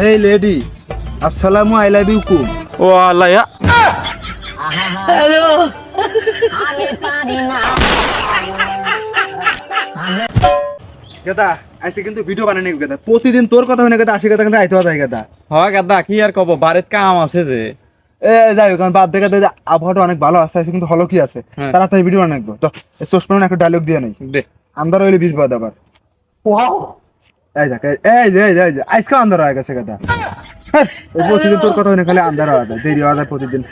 হেই lady আসসালামু আলাইকুম ও আল্লাহ ইয়া। গেদা আইসে কিন্তু ভিডিও বানানি গেদা। প্রতিদিন তোর কথা হইনা গেদা আসি গেদা কিন্তু আইতে হবে গেদা। হয় গাদা কি আর কব বাড়িত কাম আছে যে। এ যাই হোক বাদ দেখে আবহাওয়াটা অনেক ভালো আছে কিন্তু হলো কি আছে। হ্যাঁ। তাড়াতাড়ি ভিডিও বানাবো তো সোসমান একটা ডায়লগ দিয়ে নেই। দে। আন্দার হইলে বিষ বাদ আবার। এই দেখ এই- এই যে এই যে এই যে আজকে আন্দার হয়ে গেছে হ্যাঁ, প্রতিদিন তোর কথা খালি আন্দার হওয়া যায় দেরি হওয়া যায় প্রতিদিন।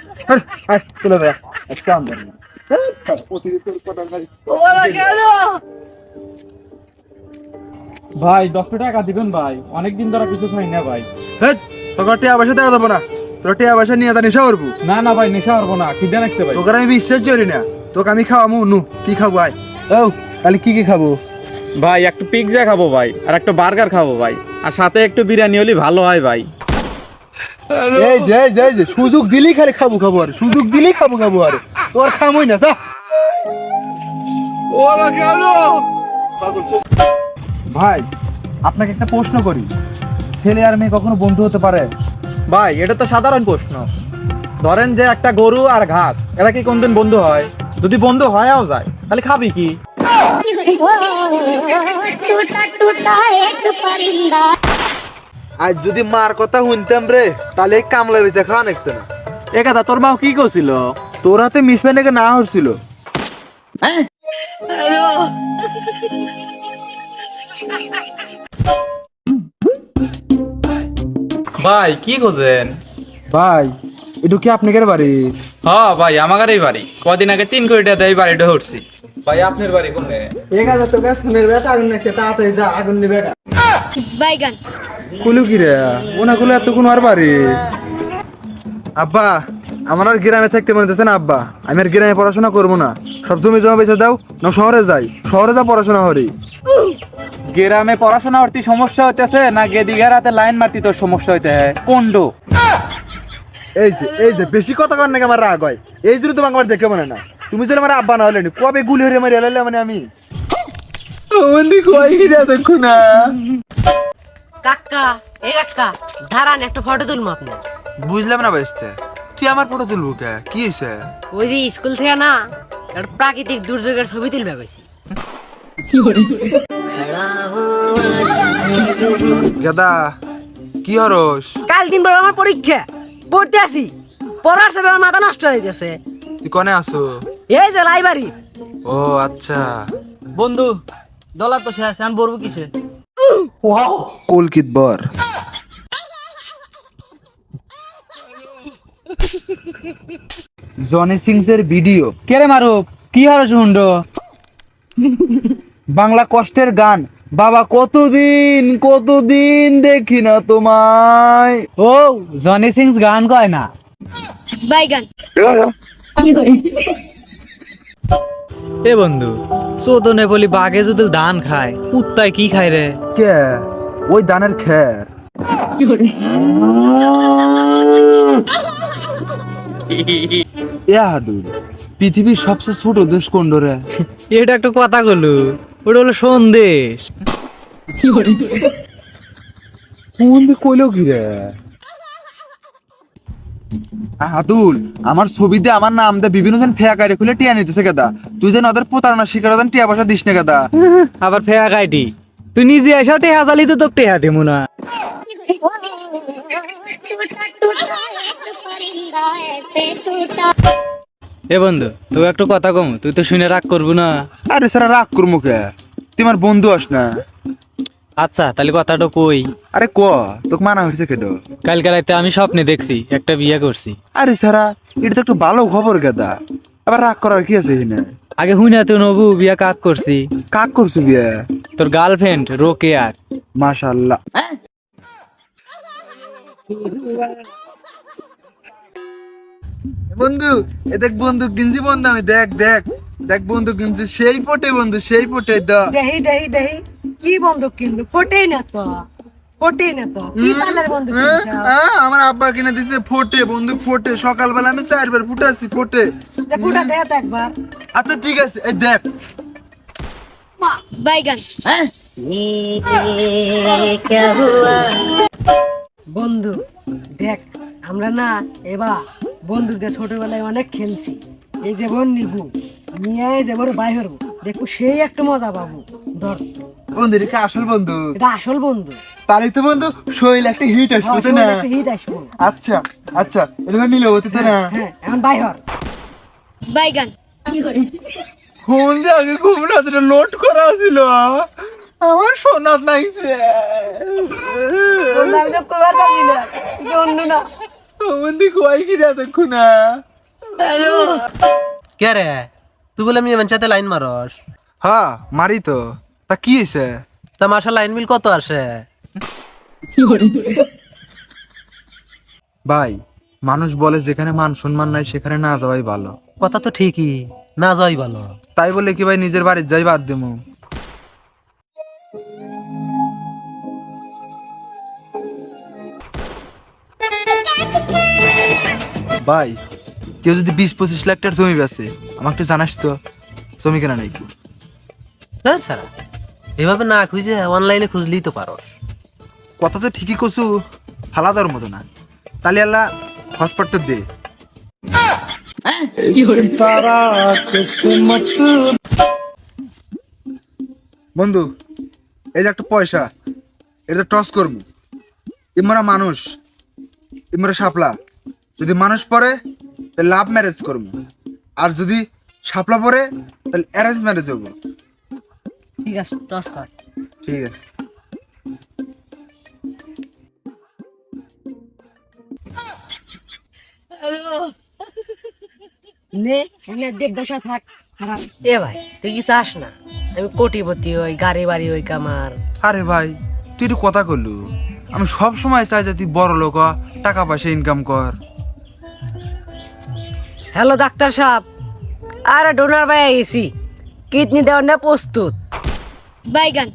চলে যায় আজকে আন্দার প্রতিদিন তোর কথা ভাই দশটা টাকা দিবেন ভাই অনেকদিন ধরে কিছু খাই না ভাই। তোকে টিয়া পয়সা দেওয়া যাব না তোর টিয়া পয়সা নিয়ে তা নেশা করব। না না ভাই নেশা পারব না খিদে লাগছে ভাই। তোকে আমি বিশ্বাস করি না তোকে আমি খাওয়াবো নু কি খাব আয়। ও তাহলে কি কি খাব? ভাই একটু পিৎজা খাব ভাই আর একটা বার্গার খাব ভাই। আর সাথে একটু বিরিয়ানি হলে ভালো হয় ভাই। এই যে যে যে সুযোগ দিলেই খালি খাব খাব আর। সুযোগ দিলেই খাব খাব আর। তোর খামই না যা। ভাই আপনাকে একটা প্রশ্ন করি। ছেলে আর মেয়ে কখনো বন্ধু হতে পারে? ভাই এটা তো সাধারণ প্রশ্ন। ধরেন যে একটা গরু আর ঘাস এরা কি কোনদিন বন্ধু হয়? যদি বন্ধু হয়েও যায় তাহলে খাবি কি? আজ যদি মার কথা শুনতাম রে তাহলে কামলা বেচা খাওয়া নাকতো না। এ কথা তোর মা কি করছিল তোর হাতে মিসম্যানেকে না হচ্ছিল ভাই কি খোঁজেন ভাই এটু কি আপনি আপনাদের বাড়ি? হ্যাঁ ভাই আমাদের বাড়ি। কদিন আগে তিন কোটি টাকা দিয়ে বাড়িটা উঠছি ভাই আপনার বাড়ি এখানে তো বেটা আগুন তাড়াতাড়ি যা আগুন নিবে কুলু কি রে? ওনা কুলু এত কোন আর বাড়ি। আব্বা আমার আর গ্রামে থাকতে মনে হচ্ছে না আব্বা। আমি আর গ্রামে পড়াশোনা করব না। সব জমি জমা বেঁচে দাও না শহরে যাই। শহরে যা পড়াশোনা করি। গ্রামে পড়াশোনা করতে সমস্যা হইতেছে না গেদিঘার হাতে লাইন মারতে তোর সমস্যা হইতে? কোন্ডো? এই যে এই যে বেশি কথা কর নাকি আমার রাগ হয়? এই জন্য তোমাকে আমার দেখে মনে না। তুমি তো আমার আব্বা না হলে নি, কবে গুলি হরে মারি হলে মানে আমি? কাকা এ কাকা দাঁড়ান একটা ফটো তুলবো আপনার। বুঝলাম না বাইসতে তুই আমার ফটো তুলবো কে? কি হয়েছে ওই যে স্কুল থেকে না একটা প্রাকৃতিক দুর্যোগের ছবি তুলবে গেছি গেদা কি হরস? কাল দিন পর আমার পরীক্ষা পড়তে আসি। পড়ার সবে আমার মাথা নষ্ট হয়ে গেছে। তুই কনে আসো? এই যে লাইব্রেরি ও আচ্ছা। বন্ধু ডলার তো শেষ আমি বলব কিসে? ওয়াও। কলকিত বর। জনি সিংস এর ভিডিও। কেরে মারো কি হারো শুনড বাংলা কষ্টের গান। বাবা কতদিন কতদিন দেখি না তোমায়। ও জনি সিংস গান কয় না? বাই গান। কি করে এ বন্ধু চোদনে বলি বাঘে যদি ধান খায় কুত্তায় কি খায় রে? কে? ওই দানের খের। ইয়াদুর পৃথিবীর সবচেয়ে ছোট দেশ কোন রে। এটা একটা কথা গলু ওটা হলো সন্দেশ। কোন দিক কইলো কি রে? আদুল আমার ছবিতে আমার নাম দে বিভিন্ন জন ফেয়া কাইরে খুলে টিয়া নিতেছে কেদা তুই যেন ওদের প্রতারণা শিকার ওদের টিয়া পয়সা দিস না কেদা আবার ফেয়া কাইটি তুই নিজে এসা টেহা জালি তো তোকে টেহা দেবো না। এ বন্ধু তুই একটু কথা কম তুই তো শুনে রাগ করব না। আরে স্যার রাগ করব কে? তোমার বন্ধু আস না। আচ্ছা তাহলে কথাটা কই? আরে ক তোকে মানা হয়েছে কেদো কালকে রাতে আমি স্বপ্নে দেখছি একটা বিয়ে করছি। আরে সারা এটা তো একটু ভালো খবর কেদা আবার রাগ করার কি আছে এখানে? আগে হুইনা তো নবু বিয়া কাক করছি? কাক করছ বিয়া? তোর গার্লফ্রেন্ড রোকে আর মাশাল্লাহ বন্ধু এ দেখ বন্ধু কিনছি বন্ধু আমি দেখ দেখ। দেখ বন্ধু কিন্তু সেই ফোটে বন্ধু সেই ফোটে দা। দেহি দেহি দেহি। কি বন্ধু কিন্তু? ফোটে না তো। বন্ধু হ্যাঁ? হ্যাঁ, দেখ আচ্ছা, হ্যাঁ? বন্ধু দেখ আমরা না এবার বন্ধুদের ছোটবেলায় অনেক খেলছি। এই যে বন্ধু নিয়ে যে বাই হরবো। দেখব সেই একটা মজা পাবো। ধর। বন্ধু এটা আসল বন্ধু? এটা আসল বন্ধু। তাহলে তো বন্ধু শৈল একটা হিট আসবে তো না? হিট আসব। আচ্ছা আচ্ছা এটা নিলে হতে তো না। হ্যাঁ এখন বাই হর। বাইগান। কি করে ফোন দিয়ে আগে ঘুম রাত্রে লোড করা ছিল আমার সোনার নাইছে। আমি তো কবার জানি না অন্য না। বন্দি কয় কি এতক্ষণ কে রে? তুই বলে আমি এমন সাথে লাইন মারস। হ্যাঁ মারি তো। তা কি হয়েছে তা মাসা লাইন বিল কত আসে? ভাই মানুষ বলে যেখানে মান সম্মান নাই সেখানে না যাওয়াই ভালো। কথা তো ঠিকই না যাই ভালো। তাই বলে কি ভাই নিজের বাড়ির যাই বাদ দেবো ভাই কেউ যদি বিশ পঁচিশ লাখ টাকার জমি বেছে আমাকে জানাস তো জমি কেনা নাই। সারা এভাবে না খুঁজে অনলাইনে খুঁজলেই তো পারস। কথা তো ঠিকই কছু ফালাদার মতো না। তাহলে আল্লাহ হসপিটাল দে। বন্ধু এই যে একটা পয়সা এটা টস করব ইমরা মানুষ ইমরা সাপলা যদি মানুষ পরে লাভ ম্যারেজ করব আর যদি সাপলা পরে তাহলে অ্যারেঞ্জ ম্যারেজ করব ঠিক আছে টস কর। ঠিক আছে। নে এনে দেখ থাক। এ ভাই তুই কি চাস না? আমি কোটিপতি হই গাড়ি বাড়ি হই কামার আরে ভাই তুই একটু কথা করলু আমি সব সময় চাই যে তুই বড় লোক হ, টাকা পয়সা ইনকাম কর। হ্যালো ডাক্তার সাহেব। আরে ডোনার ভাই গেছি কিডনি দেওয়ার না প্রস্তুত। বাইগান।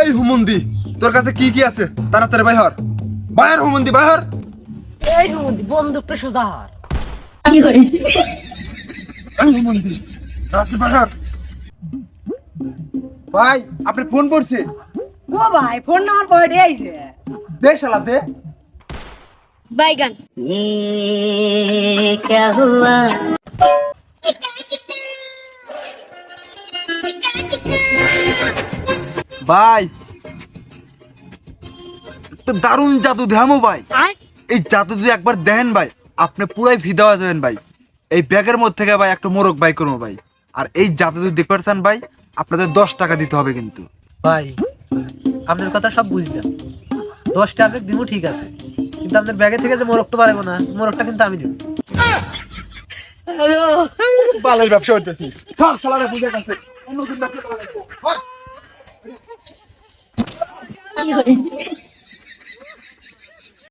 এই হুমন্দি তোর কাছে কি কি আছে? তাড়াতাড়ি বাইহর বাইর হুমন্দি বাইহর এই হুমন্দি বন্দুকটা সোজা হর। কি করে ভাই আপনি ফোন করছে ও ভাই ফোন নাম্বার পড়ে আইছে দে শালা দে বাইগান क्या हुआ ভাই একটা দারুণ জাদু দেখামো ভাই এই জাদু যদি একবার দেন ভাই আপনি পুরাই ফিদা হয়ে যাবেন ভাই এই ব্যাগের মধ্যে থেকে ভাই একটা মোরগ বাই করবো ভাই আর এই জাদু যদি দেখতে পারছেন ভাই আপনাদের দশ টাকা দিতে হবে কিন্তু ভাই আপনার কথা সব বুঝলাম। দশটা আপনি দিব ঠিক আছে। কিন্তু আপনার ব্যাগে থেকে যে মোরগটা পারব না মোরগটা কিন্তু আমি দিব বালের ব্যবসা হইতেছি সব বুঝে গেছে। অন্য দিন ব্যবসা করা লাগবে।